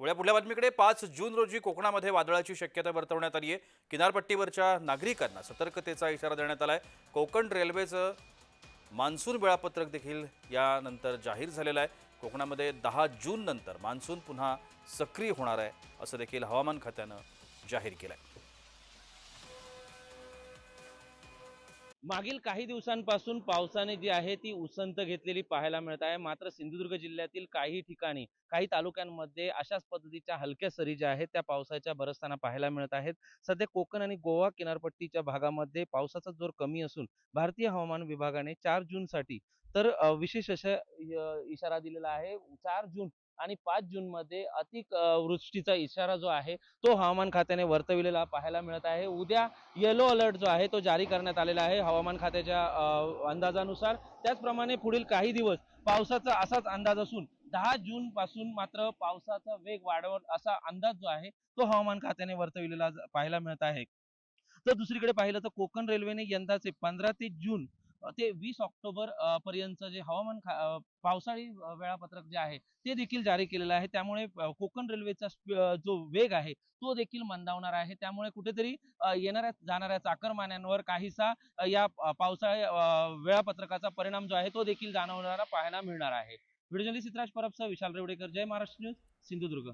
पुढे पुढल्या बातमीकडे पाच जून रोजी कोकणामध्ये वादळाची शक्यता वर्तवण्यात आली आहे. किनारपट्टीवरच्या नागरिकांना सतर्कतेचा इशारा देण्यात आला आहे कोकण रेल्वेचं मान्सून वेळापत्रक देखील यानंतर जाहीर झालेलं आहे. कोकणामध्ये दहा जून नंतर मान्सून पुन्हा सक्रिय होणार आहे असं देखील हवामान खात्यानं जाहीर केलं आहे मागील काही दिवसांपासून पावसाने जी आहे ती उसंत घेतलेली पाहायला मिळत आहे. मात्र सिंधुदुर्ग जिल्ह्यातील काही ठिकाणी काही तालुक्यांमध्ये अशाच पद्धतीच्या हलक्या सरी ज्या आहेत त्या पावसाच्या बरसताना पाहायला मिळत आहेत. सध्या कोकण आणि गोवा किनारपट्टीच्या भागामध्ये पावसाचा जोर कमी असून भारतीय हवामान विभागाने चार जून साठी तर विशेष अशा इशारा दिलेला आहे चार जून आणि पाच जून मध्ये अतिवृष्टीचा वृष्टीचा इशारा जो आहे तो हवामान खात्याने वर्तविलेला पाहायला मिळत आहे. उद्या येलो अलर्ट जो आहे तो जारी करण्यात आलेला आहे हवामान खात्याच्या अंदाजानुसार. त्याचप्रमाणे पुढील काही दिवस पावसाचा असाच अंदाज असून दहा जून पासून मात्र पावसाचा वेग वाढवत असा अंदाज जो आहे तो हवामान खात्याने वर्तविलेला पाहायला मिळत आहे. तर दुसरीकडे पाहिलं तर कोकण रेल्वेने यंदाचे पंधरा ते जून ते वीस ऑक्टोबर पर्यंत जे हवामान पावसाळी वेळापत्रक जे आहे ते देखील जारी केलेलं आहे. त्यामुळे कोकण रेल्वेचा जो वेग आहे तो देखील मंदावणार आहे. त्यामुळे कुठेतरी येणाऱ्या जाणाऱ्या चाकरमान्यांवर काहीसा या पावसाळी वेळापत्रकाचा परिणाम जो आहे तो देखील जाणवणारा पाहायला मिळणार आहे. व्हिडिओ जर्नलिस्ट सिद्धराज परबसह विशाल रेवडेकर. जय महाराष्ट्र न्यूज सिंधुदुर्ग.